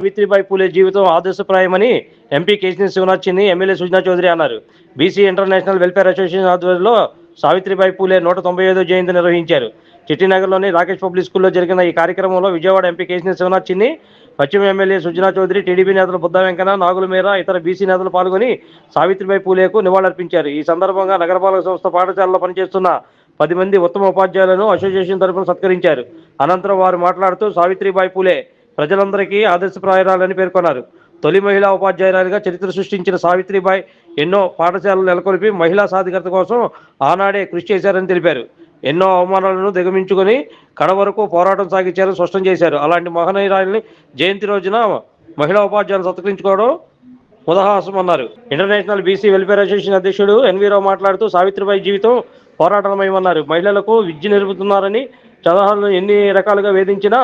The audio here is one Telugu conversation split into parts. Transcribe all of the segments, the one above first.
సావిత్రిబాయి పూలే జీవితం ఆదర్శప్రాయమని MP K C Sivanath MLA Sujana Chowdary అన్నారు. బీసీ ఇంటర్నేషనల్ వెల్ఫేర్ అసోసియేషన్ ఆధ్వర్యంలో సావిత్రిబాయి పూలే నూట తొంభై ఐదో జయంతి నిర్వహించారు. చిట్టినగర్లోని రాకేష్ పబ్లిక్ స్కూల్లో జరిగిన ఈ కార్యక్రమంలో విజయవాడ ఎంపీ కేసీ శివనాథ్ పశ్చిమ ఎమ్మెల్యే సుజనా చౌదరి టీడీపీ నేతలు బుద్ధ వెంకన్న నాగుల మీర ఇతర బీసీ నేతలు పాల్గొని సావిత్రిబాయి పూలేకు నివాళులర్పించారు. ఈ సందర్భంగా నగరపాలక సంస్థ పాఠశాలలో పనిచేస్తున్న పది మంది ఉత్తమ ఉపాధ్యాయులను అసోసియేషన్ తరఫున సత్కరించారు. అనంతరం వారు మాట్లాడుతూ సావిత్రిబాయి పూలే ప్రజలందరికీ ఆదర్శప్రాయరాలని పేర్కొన్నారు. తొలి మహిళా ఉపాధ్యాయురాలిగా చరిత్ర సృష్టించిన సావిత్రిబాయి ఎన్నో పాఠశాలలు నెలకొల్పి మహిళా సాధికారత కోసం ఆనాడే కృషి చేశారని తెలిపారు. ఎన్నో అవమానాలను దిగమించుకొని కడ వరకు పోరాటం సాగించారని స్పష్టం చేశారు. అలాంటి మహనీయురాలిని జయంతి రోజున మహిళా ఉపాధ్యాయులు సత్కరించుకోవడం ఉదహాసం అన్నారు ఇంటర్నేషనల్ బీసీ వెల్ఫేర్ అసోసియేషన్ అధ్యక్షుడు ఎన్వీరావు మాట్లాడుతూ సావిత్రిబాయి జీవితం పోరాటమయమన్నారు. మహిళలకు విద్య నేర్పుతున్నారని చదవాలను ఎన్ని రకాలుగా వేధించినా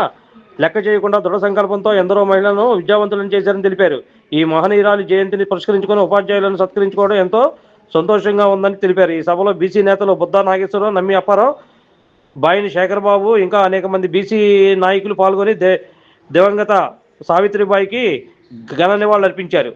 లెక్క చేయకుండా దృఢ సంకల్పంతో ఎందరో మహిళలను విద్యావంతులను చేశారని తెలిపారు. ఈ మహనీయురాలి జయంతిని పురస్కరించుకుని ఉపాధ్యాయులను సత్కరించుకోవడం ఎంతో సంతోషంగా ఉందని తెలిపారు. ఈ సభలో బీసీ నేతలు బుద్ధా నాగేశ్వరరావు నమ్మి అప్పారావు బాయిని శేఖర్ బాబు ఇంకా అనేక మంది బీసీ నాయకులు పాల్గొని దే దివంగత సావిత్రిబాయికి ఘన నివాళులు అర్పించారు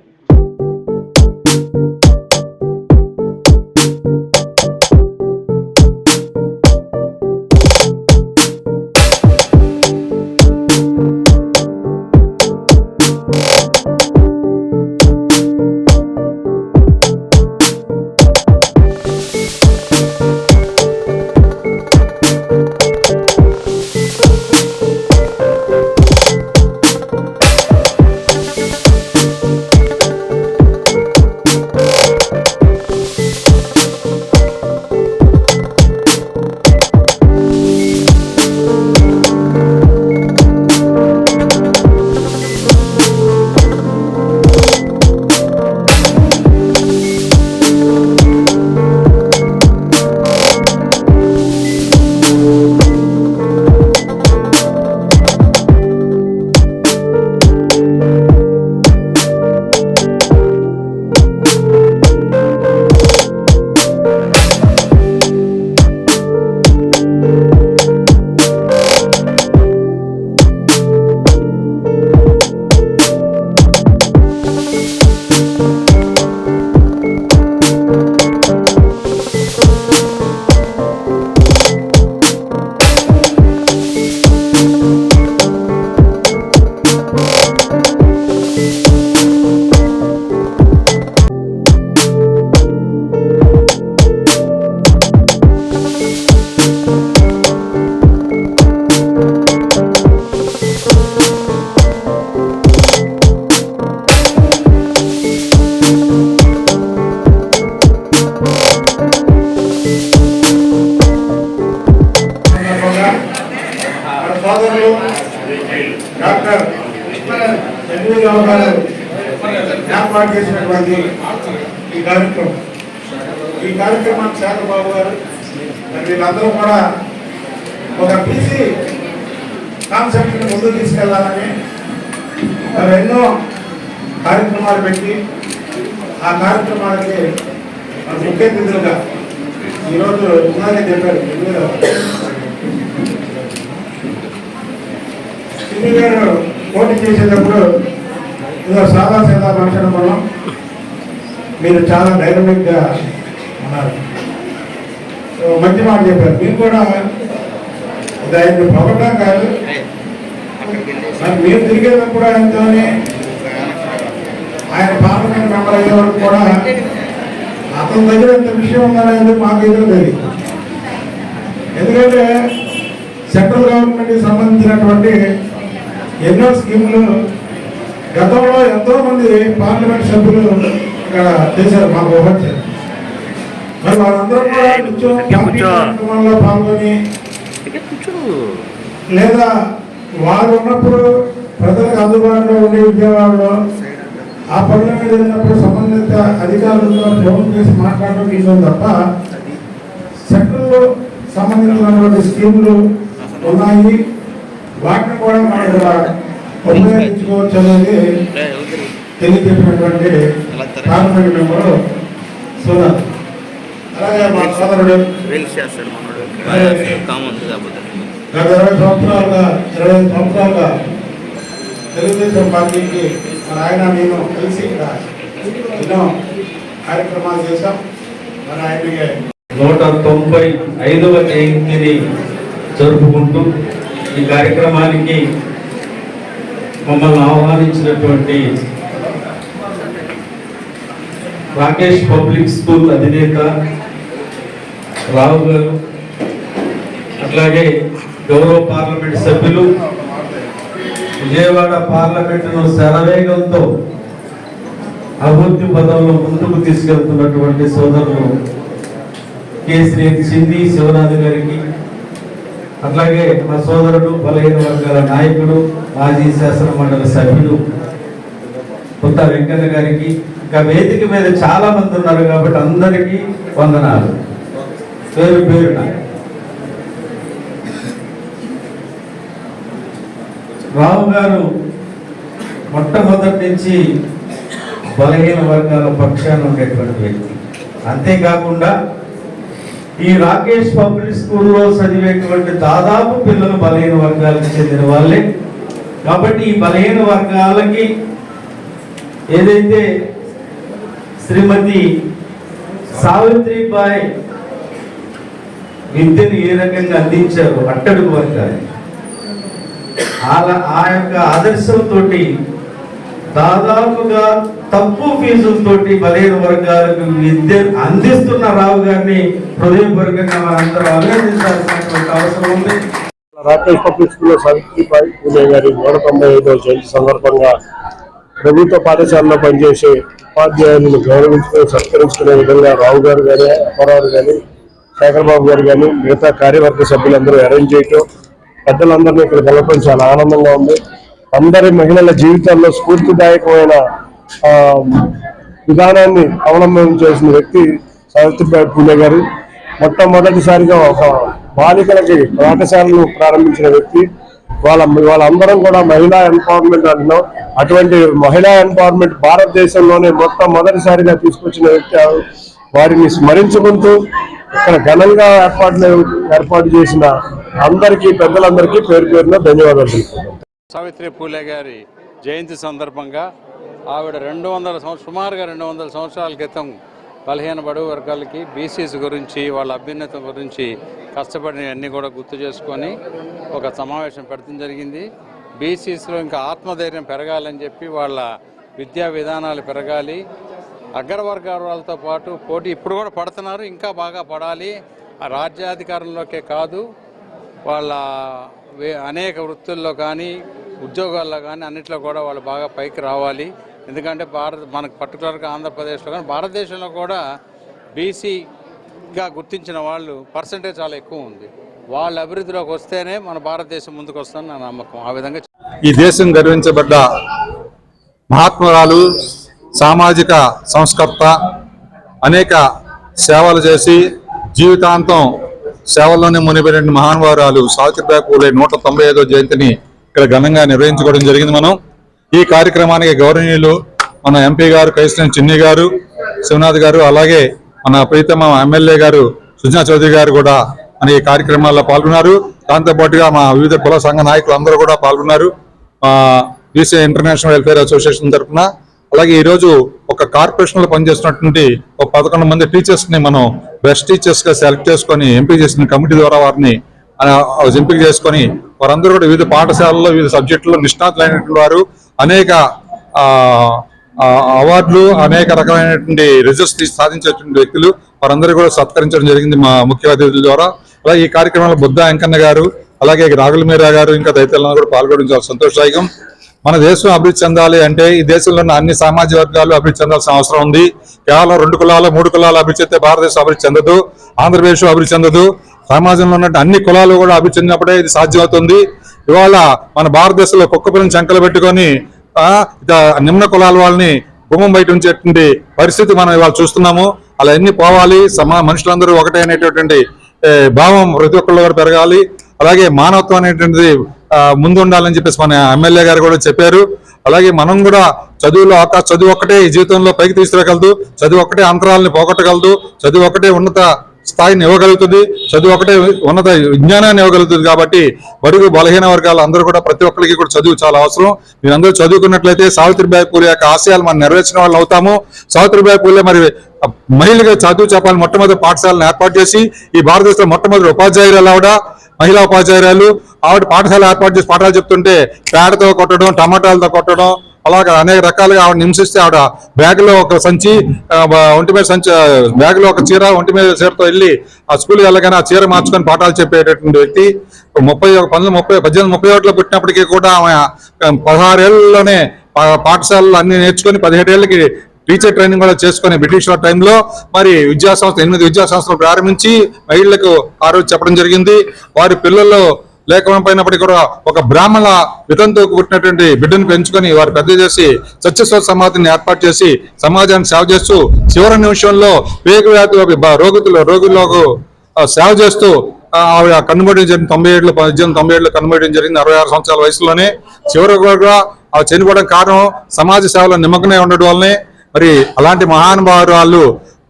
సోదరులు డాక్టర్ ఎన్వి రావు గారు ఏర్పాటు చేసినటువంటి ఈ కార్యక్రమం. ఈ కార్యక్రమానికి చంద్రబాబు గారు మరి వీళ్ళందరూ కూడా ఒక పీసీ కాన్సెప్ట్ని ముందుకు తీసుకెళ్ళాలని మరి ఎన్నో కార్యక్రమాలు పెట్టి ఆ కార్యక్రమాలకి మన ముఖ్య అతిథులుగా ఈరోజు ఉన్నారని చెప్పారు. ఎన్వి గారు పోటీ చేసేటప్పుడు ఏదో సాదా సీదా మనుషుల మనం మీరు చాలా డైనమిక్గా ఉన్నారు. మంచి మాట చెప్పారు. మీరు కూడా ఇది ఆయన పొగడం కాదు మీరు తిరిగేటప్పుడు ఆయనతోనే ఆయన పార్లమెంట్ మెంబర్ అయ్యే వరకు కూడా అతని దగ్గర ఎంత విషయం ఉందనేది మాకు ఏదో తెలియదు. ఎందుకంటే సెంట్రల్ గవర్నమెంట్కి సంబంధించినటువంటి ఎన్నో స్కీములు. గతంలో ఎంతో మంది పార్లమెంట్ సభ్యులు ఇక్కడ చేశారు మాకు వచ్చారు మరి వాళ్ళందరూ కూడా నిత్యం పాల్గొని లేదా వారు ఉన్నప్పుడు ప్రజలకు అందుబాటులో ఉండే విజయవాడలో ఆ పనుల మీద వెళ్ళినప్పుడు సంబంధిత అధికారులతో ఫోన్ చేసి మాట్లాడడం తీసుకుంది తప్ప సెంట్రల్ సంబంధించినటువంటి స్కీములు ఉన్నాయి. వాటిని కూడా మనం ఇక్కడ ఉపయోగించుకోవచ్చు అనేది తెలియజెప్పినటువంటి పార్లమెంట్ మెంబరు సోదరు. అలాగే మా సోదరుడు గత ఇరవై సంవత్సరాలుగా ఇరవై ఐదు సంవత్సరాలుగా తెలుగుదేశం పార్టీకి మరి ఆయన నేను కలిసి ఇక్కడ ఎన్నో కార్యక్రమాలు చేశాం. మరి ఆయనకి నూట తొంభై ఐదవ జయంతిని జరుపుకుంటూ ఈ కార్యక్రమానికి మమ్మల్ని ఆహ్వానించినటువంటి రాకేష్ పబ్లిక్ స్కూల్ అధినేత రావు గారు అట్లాగే గౌరవ పార్లమెంట్ సభ్యులు విజయవాడ పార్లమెంటును శరవేగంతో అభివృద్ధి పదంలో ముందుకు తీసుకెళ్తున్నటువంటి సోదరులు కేసరి చింది శివనాథ్ గారికి అట్లాగే మా సోదరుడు బలహీన వర్గాల నాయకుడు మాజీ శాసనమండలి సభ్యుడు కొత్త వెంకన్న గారికి ఇంకా వేదిక మీద చాలా మంది ఉన్నారు కాబట్టి అందరికీ వందనాలు. పేరు పేరున. రావు గారు మొట్టమొదటి నుంచి బలహీన వర్గాల పక్షాన ఉండేటువంటి వ్యక్తి. అంతేకాకుండా ఈ రాకేష్ పబ్లిక్ స్కూల్లో చదివేటువంటి దాదాపు పిల్లలు బలహీన వర్గాలకు చెందిన వాళ్ళే. కాబట్టి ఈ బలహీన వర్గాలకి ఏదైతే శ్రీమతి సావిత్రిబాయి విద్యను ఏ రకంగా అందించారు అట్టడుగు వర్గానికి అలా ఆ యొక్క ఆదర్శంతో దాదాపుగా తక్కువ ఫీజులతో బలహీన వర్గాలకు విద్య అందిస్తున్న రావు గారిని హృదయపూర్వకంగా మనందరం అభినందించాల్సినటువంటి అవసరం ఉంది. రాకేష్ పబ్లిక్ స్కూల్లో సావిత్రిబాయి పూలే గారి నూట తొంభై ఐదవ జయంతి సందర్భంగా ప్రభుత్వ పాఠశాలలో పనిచేసే ఉపాధ్యాయులను గౌరవించుకుని సత్కరించుకునే విధంగా రావు గారు కానీ అప్పారావు కానీ శేఖరబాబు గారు కానీ మిగతా కార్యవర్గ సభ్యులందరూ అరేంజ్ చేయటం పెద్దలందరినీ ఇక్కడ కలపడం చాలా ఆనందంగా ఉంది. అందరి మహిళల జీవితాల్లో స్ఫూర్తిదాయకమైన విధానాన్ని అవలంబనం చేసిన వ్యక్తి సావిత్రిబాయి పూలే గారు. మొట్టమొదటిసారిగా ఒక బాలికలకి పాఠశాలను ప్రారంభించిన వ్యక్తి. వాళ్ళ వాళ్ళందరం కూడా మహిళా ఎంపవర్మెంట్ అంటున్నాం. అటువంటి మహిళా ఎంపవర్మెంట్ భారతదేశంలోనే మొట్టమొదటిసారిగా తీసుకొచ్చిన వ్యక్తి వారిని స్మరించుకుంటూ ఇక్కడ ఘనంగా ఏర్పాట్లు ఏర్పాటు చేసిన అందరికీ పెద్దలందరికీ పేరు పేరున ధన్యవాదాలు సావిత్రి పూలే గారి జయంతి సందర్భంగా ఆవిడ రెండు వందల సుమారుగా రెండు వందల సంవత్సరాల క్రితం బలహీన బడుగు వర్గాలకి బీసీస్ గురించి వాళ్ళ అభ్యున్నత గురించి కష్టపడినవన్నీ కూడా గుర్తు చేసుకొని ఒక సమావేశం పెడతం జరిగింది. బీసీస్లో ఇంకా ఆత్మధైర్యం పెరగాలని చెప్పి వాళ్ళ విద్యా విధానాలు పెరగాలి. అగ్రవర్గాల వాళ్ళతో పాటు పోటీ ఇప్పుడు కూడా పడుతున్నారు ఇంకా బాగా పడాలి. ఆ రాజ్యాధికారంలోకే కాదు వాళ్ళ అనేక వృత్తుల్లో కానీ ఉద్యోగాల్లో కానీ అన్నిట్లో కూడా వాళ్ళు బాగా పైకి రావాలి. ఎందుకంటే భారత మనకు పర్టికులర్గా ఆంధ్రప్రదేశ్లో కానీ భారతదేశంలో కూడా బీసీగా గుర్తించిన వాళ్ళు పర్సంటేజ్ చాలా ఎక్కువ ఉంది. వాళ్ళ అభివృద్ధిలోకి వస్తేనే మన భారతదేశం ముందుకు వస్తుందని నా నమ్మకం. ఆ విధంగా ఈ దేశం గర్వించబడ్డ మహాత్మురాలు సామాజిక సంస్కర్త అనేక సేవలు చేసి జీవితాంతం సేవల్లోనే మునిపోయిన మహానుభావురాలు సావిత్రిబాయి పూలే నూట తొంభై ఐదో జయంతిని ఇక్కడ ఘనంగా నిర్వహించుకోవడం జరిగింది మనం. ఈ కార్యక్రమానికి గౌరవనీయులు మన ఎంపీ గారు కైశ్వరం చిన్ని గారు శివనాథ్ గారు అలాగే మన ప్రీతమ ఎమ్మెల్యే గారు సుజనా చౌదరి గారు కూడా మన ఈ కార్యక్రమాల్లో పాల్గొన్నారు. దాంతో పాటుగా మా వివిధ కుల సంఘ నాయకులు అందరూ కూడా పాల్గొన్నారు. బీసీ ఇంటర్నేషనల్ వెల్ఫేర్ అసోసియేషన్ తరఫున. అలాగే ఈరోజు ఒక కార్పొరేషన్లో పనిచేస్తున్నటువంటి ఒక పదకొండు మంది టీచర్స్ని మనం బెస్ట్ టీచర్స్గా సెలెక్ట్ చేసుకొని ఎంపీ చేసిన కమిటీ ద్వారా వారిని ఎంపిక చేసుకొని వారందరూ కూడా వివిధ పాఠశాలల్లో వివిధ సబ్జెక్టుల్లో నిష్ణాతులైనటువంటి వారు అనేక ఆ, అవార్డులు అనేక రకమైనటువంటి రిజల్ట్స్ తీసి సాధించేటువంటి వ్యక్తులు వారందరూ కూడా సత్కరించడం జరిగింది మా ముఖ్య అతిథుల ద్వారా. అలాగే ఈ కార్యక్రమంలో బుద్ధ వెంకన్న గారు అలాగే రాగుల మీరా గారు ఇంకా తదితరులను కూడా పాల్గొనడం చాలా సంతోషదాయకం. మన దేశం అభివృద్ధి చెందాలి అంటే ఈ దేశంలో ఉన్న అన్ని సామాజిక వర్గాలు అభివృద్ధి చెందాల్సిన అవసరం ఉంది. కేవలం రెండు కులాలు మూడు కులాలు అభివృద్ధి చెందితే భారతదేశం అభివృద్ధి చెందదు. ఆంధ్రప్రదేశ్ అభివృద్ధి చెందదు. సమాజంలో ఉన్నట్టు అన్ని కులాలు కూడా అభివృద్ధి చెందినప్పుడే ఇది సాధ్యమవుతుంది. ఇవాళ మన భారతదేశంలో కుక్క పిల్లని చంకలు పెట్టుకొని నిమ్న కులాల వాళ్ళని గుమ్మం బయట ఉంచేటువంటి పరిస్థితి మనం ఇవాళ చూస్తున్నాము. అలా ఎన్ని పోవాలి? సమా మనుషులందరూ ఒకటే అనేటటువంటి భావం ప్రతి ఒక్కళ్ళు కూడా పెరగాలి. అలాగే మానవత్వం అనేటువంటిది ముందు ఉండాలని చెప్పేసి మన ఎమ్మెల్యే గారు కూడా చెప్పారు. అలాగే మనం కూడా చదువులో ఒక చదువు ఒక్కటే ఈ జీవితంలో పైకి తీసుకురాగలదు. చదువు ఒక్కటే అంతరాలని పోగొట్టగలదు. చదువు ఒక్కటే ఉన్నత స్థాయిని ఇవ్వగలుగుతుంది. చదువు ఒకటే ఉన్నత విజ్ఞానాన్ని ఇవ్వగలుగుతుంది కాబట్టి బడుగు బలహీన వర్గాలు అందరూ కూడా ప్రతి ఒక్కరికి కూడా చదువు చాలా అవసరం. మీరందరూ చదువుకున్నట్లయితే సావిత్రిబాయి పూలే యొక్క ఆశయాలు మనం నెరవేర్చిన వాళ్ళు అవుతాము. సావిత్రిబాయి పూలే మరి మహిళగా చదువు చెప్పాలని మొట్టమొదటి పాఠశాలను ఏర్పాటు చేసి ఈ భారతదేశంలో మొట్టమొదటి ఉపాధ్యాయురాలు ఆవిడ మహిళా ఉపాధ్యాయురాలు. ఆవిడ పాఠశాల ఏర్పాటు చేసి పాఠాలు చెప్తుంటే పేడతో కొట్టడం టమాటాలతో కొట్టడం అలాగే అనేక రకాలుగా ఆవిడ హింసిస్తే ఆవిడ బ్యాగ్లో ఒక సంచి ఒంటి మీద సంచి బ్యాగ్లో ఒక చీర ఒంటి మీద చీరతో వెళ్ళి ఆ స్కూల్కి వెళ్ళగానే ఆ చీర మార్చుకొని పాఠాలు చెప్పేటటువంటి వ్యక్తి. ముప్పై ఒక పంతొమ్మిది ముప్పై పద్దెనిమిది ముప్పై ఒకటిలో పుట్టినప్పటికీ కూడా ఆమె పదహారేళ్ళలోనే పా- పాఠశాలలు అన్ని నేర్చుకొని పదిహేడేళ్ళకి టీచర్ ట్రైనింగ్ కూడా చేసుకుని బ్రిటిష్ వారి టైంలో మరి విద్యా సంస్థ ఎనిమిది విద్యా సంస్థలు ప్రారంభించి మహిళలకు ఆ రోజు చెప్పడం జరిగింది. వారి పిల్లల్లో లేకపోయినప్పటికీ కూడా ఒక బ్రాహ్మణ వితంతో పుట్టినటువంటి బిడ్డను పెంచుకొని వారు పెద్ద చేసి సత్యస్వ సమాధిని ఏర్పాటు చేసి సమాజాన్ని సేవ చేస్తూ చివరి నిమిషంలో పేగు వ్యాధి బ- రోగుతులు రోగులకు ఆ, సేవ చేస్తూ ఆవిడ కన్నుమూయడం జరిగింది. తొంభై ఏడులో పద్దెనిమిది తొంభై ఏడులో కన్నుమూయడం జరిగింది. అరవై ఆరు సంవత్సరాల వయసులోనే చివరి కూడా ఆవిడ చనిపోవడం కారణం సమాజ సేవలో నిమగ్నమై ఉండడం వల్లనే మరి అలాంటి మహానుభావురాలు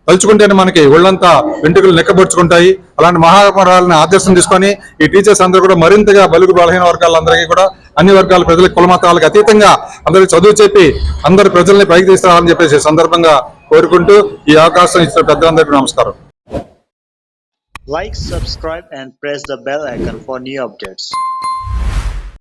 తలుచుకుంటేనే మనకి ఒళ్ళంతా వెంట్రుకలు నెక్కబొడుచుకుంటాయి అలాంటి మహాపరాలను ఆదర్శం తీసుకొని ఈ టీచర్స్ అందరూ కూడా మరింతగా బలుగు బలహీన వర్గాలందరికీ కూడా అన్ని వర్గాల ప్రజలకు కులమతాలకు అతీతంగా అందరికి చదువు చెప్పి అందరి ప్రజల్ని పైకి తీసుకురావాలని చెప్పేసి సందర్భంగా కోరుకుంటూ ఈ అవకాశం ఇచ్చిన పెద్దలందరికీ నమస్కారం Like, subscribe, and press the bell icon for new updates.